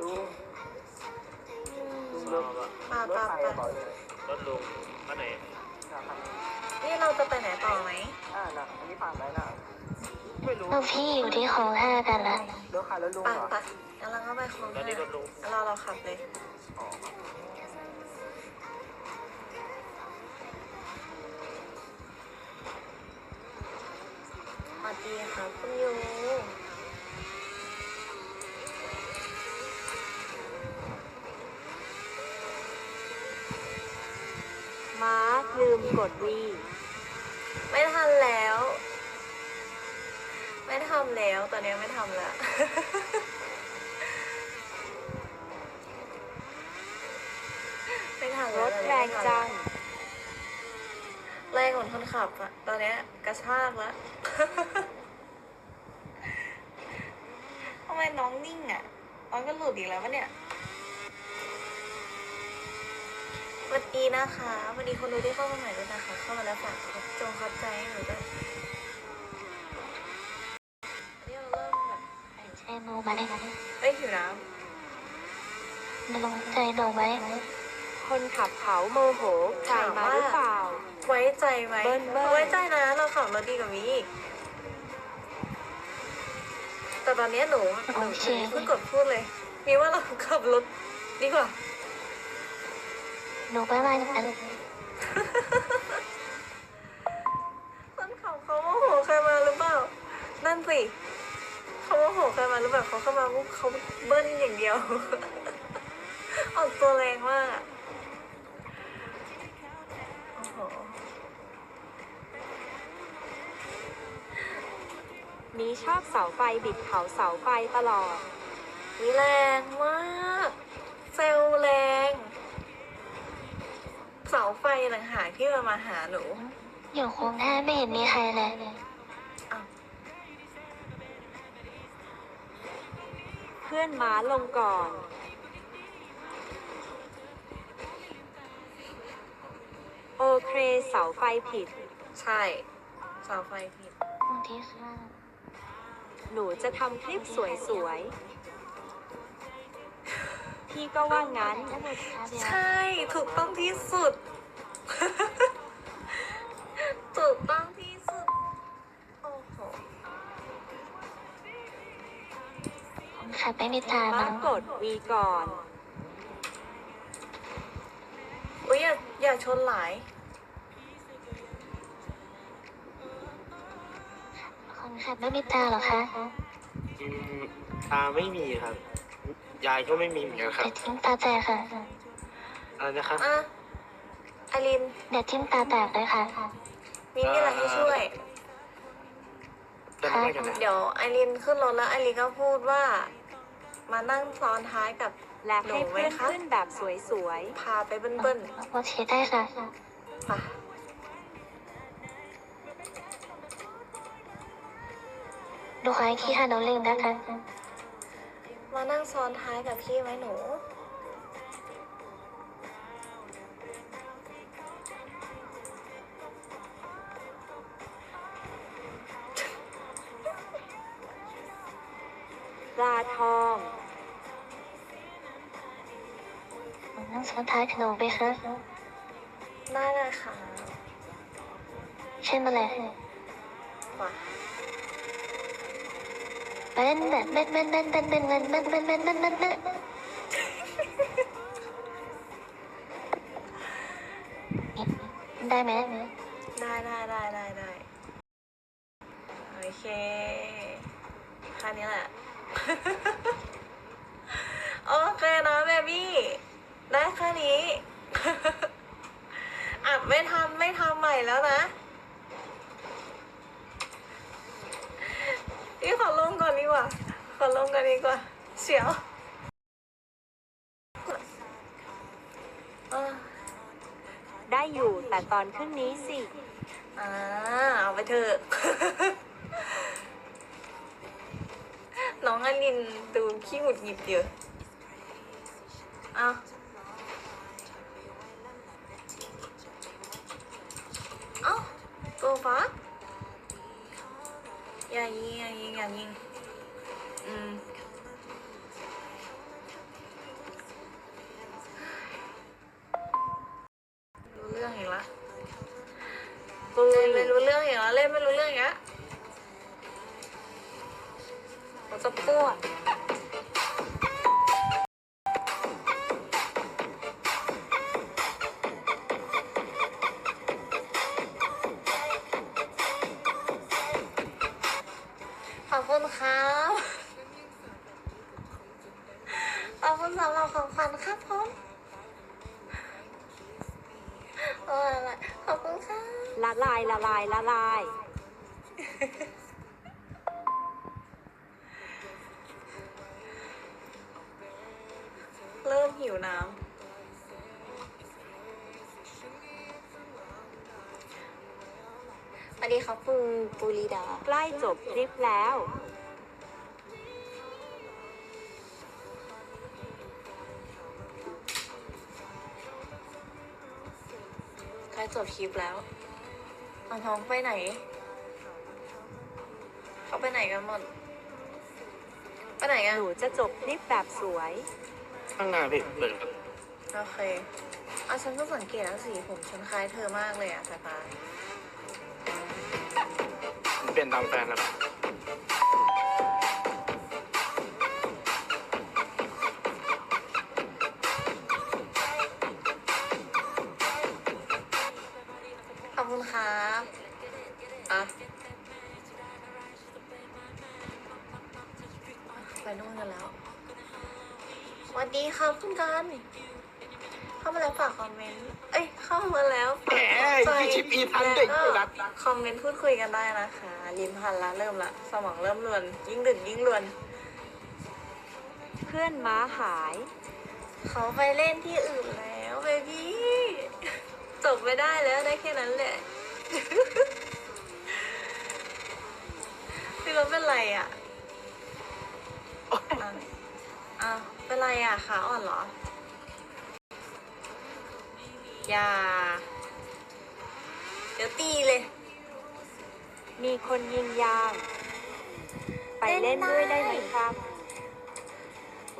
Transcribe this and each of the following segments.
ลุงอืมลุงรถป่ารถป่าใครป่าอเลยรถลุงมาไหนนะครับนี่เราจะไปไหนต่อไหมอ่าน่ะอันนี้ผ่านไปน่ะไม่รู้ลูกพี่อยู่ที่ของห้ากันละรถใครรถลุงป่าเหรอป่างั้นเราก็ไปคลองตอนนี้รถลุงห้าเราเราขับเลยอ๋อสวัสดีค่ะคุณยู มาร์ค ลืมกดวีไม่ทันแล้ว ไม่ทำแล้ว ตอนนี้ไม่ทำแล้วไม่ทันรแล้วถตอนนี้แรงไม่ทันจัง แรงของคนขับอะตอนเนี้ยกระชากแล้วทำไมน้องนิ่งอะน้องก็หลุดอีกแล้ววะเนี่ยสวัส ดีนะคะสวัสดีคนดูที่เข้ามาใหม่ด้วยนะคะ เข้ามาแล้วฝากจงเข้าใจให้หนูด้วยนี่เราเริ่มแบบใช่หนูไหมเอ้ยหิวน้มาลงใจหนูไหมคนขับเขาโมโหใครมาหรือเปล่าำไว้ใจไหมเบิ้ลเบิ้ลไว้ใจนะ เราขับรถดีกว่ามีอีกแต่ตอนเนี้ยหนูหนูหนูเพิ่งกดพูดเลยมีว่าเราขับรถดีกว่า หนูไปบ้านกันคนขับเขาโมโหใครมาหรือเปล่า นั่นสิ เขาโมโหใครมาหรือเปล่าเขาเข้ามาปุ๊บเขาเบิ้ลอย่างเดียว ออกตัวแรงมากอะโอ้โหมีชอบเสาไฟบิดเขาเสาไฟตลอดวิแรงมาก เซลลแรง เสาไฟต่างหากที่มามาหาหนู อยู่คงห้าไม่เห็นมีใครเลยอ้าวเพื่อนม้าลงก่อน โอเคเสาไฟผิด ใช่ เสาไฟผิดบางทีค่ะหนูจะทำคลิปสวยๆ พี่ก็ว่างั้น ใช่ถูกต้องที่สุด ถูกต้องที่สุด โอ้โหขับไม่มีตามาเนาะกดวีก่อนอุ้ยอย่าอย่าชนหลายคนขับไม่มีตาเหรอคะอืมตาไม่มีครับ ยายก็ไม่มีเหมือนกันครัเดี๋บยวทิ้งตาแตกค่ะอะไรนะครับอะอลินเดี๋ยวทิ้งตาแตกเลยค่ะ มีมีอะไรให้ช่วย จะไม่กันนะเดี๋ยวไอรินขึ้นรถแล้วไอรินก็พูดว่า มานั่งซ้อนท้ายกับ และให้เพื่อนขึ้นแบบสวยพาไปเบิ้ลโอเคได้ค่ะ ๆไปดูขอให้ขี้ค่ะน้องลิงนะคะ มานั่งซ้อนท้ายกับพี่ไหมหนูๆปลาทองนั่งซ้อนท้ายขนมไปคะได้เลยค่ะเช่นมาเลยมา เป็นแบบเป็นเป็นเป็นเป็นเป็นเป็นเป็นเป็นเป็นเป็นเป็นเป็นได้ไหมได้ได้ได้ได้ได้โอเคแค่นี้แหละ โอเคนะเบบี้ได้แค่นี้อัดไม่ทำไม่ทำใหม่แล้วนะ พี่ขอลงก่อนดีกว่า ขอลง ก่อนดีกว่า เสียวเออได้อยู่แต่ตอนขึ้นนี้สิ อ่าเอาไปเถอะ น้องอลินดูขี้หงุดหงิดเยอะเอาเอาโกฟ้าอย่ายิงอย่ายิงอย่ายิงอืม่นไม่รู้เรื่องย่เงี้ยเราจะปวดขอบคุณครับขอบคุณสำหรับของขวัญครับผมโอ้ย อบคุณครับละลายละลายละลาย เริ่มหิวน้ำสวัสดีครับคุณปุริดา ใกล้จบคลิปแล้ว บคลิปแล้วเอาท้องไปไหน เขาไปไหนกันหมด ไปไหนกัน หนูจะจบคลิปแบบสวย ข้างหน้าพี่เปิดครับโอเคเอาฉันก็สังเกตแล้วสีผมฉันคล้ายเธอมากเลยอะสายฟ้า เปลี่ยนตามแฟนแล้วครับ คุณครับอะไปนู่นกันแล้วสวัสดีครับคุณกันเข้ามาแล้วฝากคอมเมนต์ เอ้ย เข้ามาแล้วแหมฝากยี่สิบปีทันเด็กแล้วอยู่นะคอมเมนต์พูดคุยกันได้นะคะลิ้นพันละเริ่มละ สมองเริ่มรวน ยิ่งดึกยิ่งรวน เพื่อนม้าหาย เขาไปเล่นที่อื่นแล้วเบบี้ จบไม่ได้แล้วได้แค่นั้นแหละพี่รถเป็นไรอะอะอะเป็นไรอะขาอ่อนเหรอ อย่า เดี๋ยวตีเลย มีคนยิงยางไปเล่นด้วยได้ไหมครับ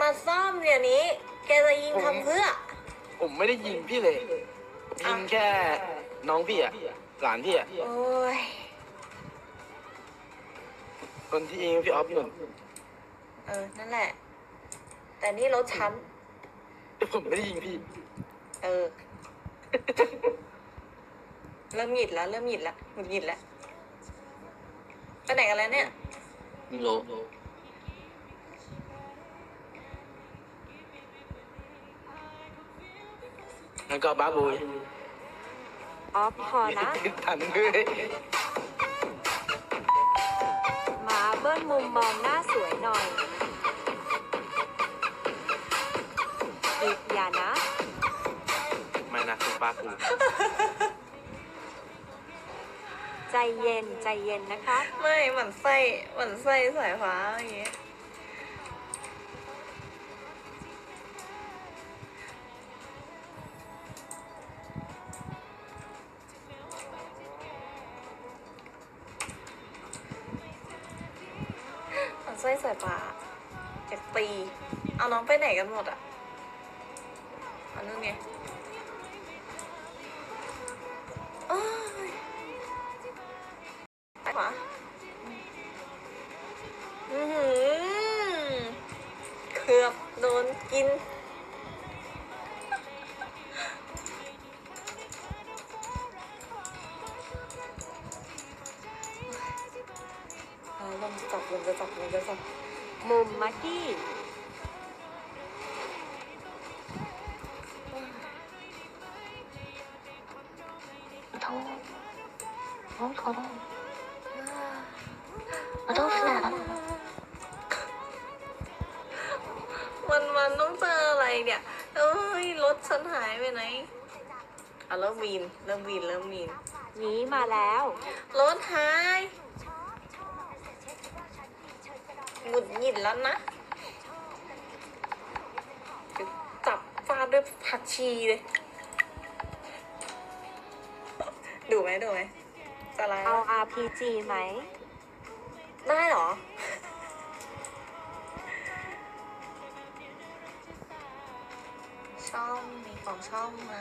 มาซ่อมเดี๋ยวนี้ แกจะยิงทำเพื่อ ผมไม่ได้ยิงพี่เลย ยิงแค่น้องพี่อะหลานพี่อะโอ้ยคนที่ยิงพี่ออฟหนุนเออ นั่นแหละ แต่นี่รถฉันผมไม่ได้ยิงพี่เออ เริ่มหงิดแล้ว เริ่มหงิดแล้วหงุดหงิดแล้วไปไหนกันแล้วเนี่ยโลแล้วก็บ้าบุย ออฟพอนะทันเลยมาเบิ้ลมุมมองหน้าสวยหน่อยอีกอย่านะ ไม่นะคุณป้ากูใจเย็นใจเย็นนะคะ ไม่หมันไส้หมันไส้สายฟ้าอย่างเงี้ย หมันไส้สายฟ้าเจ็บตี เอาน้องไปไหนกันหมดอะ ท้องท้องมันวันต้องเจออะไรเนี่ย เอ้ยรถฉันหายไปไหนเอาแล้ววีนเริ่มวีนเริ่มวีนนี้มาแล้วรถหายหงุดหงินแล้วนะจับฟาด้วยผักชีเลย ดูไหมดูไหม จะไลฟ์เอา RPG ไหมไม่หรอ ช่องมีของช่องไหม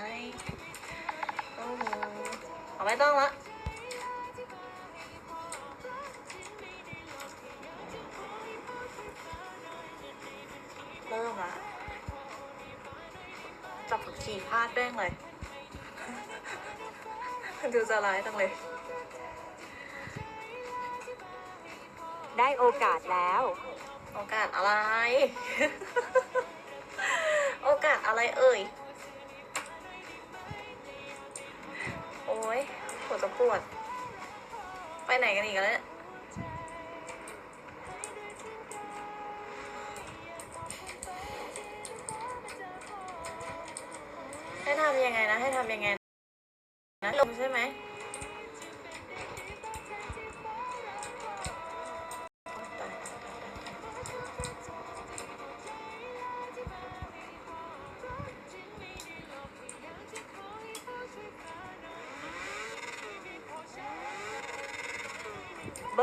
โองรู้เอาไม่ต้องละเริ่มละจับผักชีพลาดแป้งเลย ดูจะร้ายจังเลย ได้โอกาสแล้ว โอกาสอะไร โอกาสอะไรเอ่ย โอ้ยปวดจะปวด ไปไหนกันอีกแล้วเนี่ยให้ทำยังไงนะ ให้ทำยังไงนะลงใช่ไหม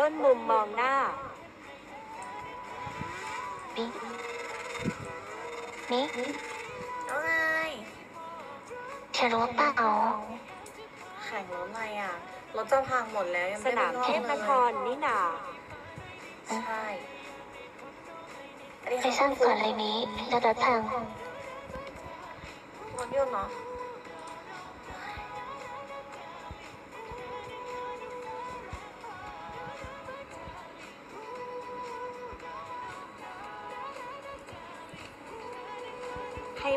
เบิ้ลมุมมองหน้านี่นี่เอาไงเธอรู้เปล่าแข่งรถอะไรอะ รถจะพังหมดแล้วยังสไม่ได้นามไปเทซ่อพมนเลยครนี่นาใช่อันนี้ไปสร้างก่อนเลยนี้แล้วรถพังรถยนต์เนาะ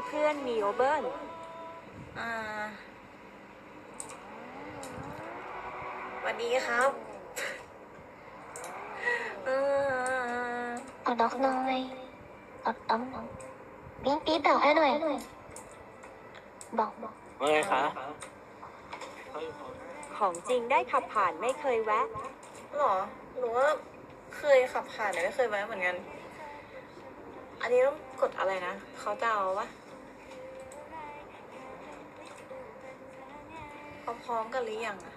เพื่อนมีโอเบิ้ลอ่าสวัสดีครับเออเอาดอกหน่อยเอาต้อมปิ๊งปี๊ดบอกให้หน่อย บอกบอกว่าไงคะของจริงได้ขับผ่านไม่เคยแวะ หรอหรือว่าเคยขับผ่านแต่ไม่เคยแวะเหมือนกัน อันนี้ต้องกดอะไรนะ เขาจะเอาวะ พร้อมกันหรือยังอะ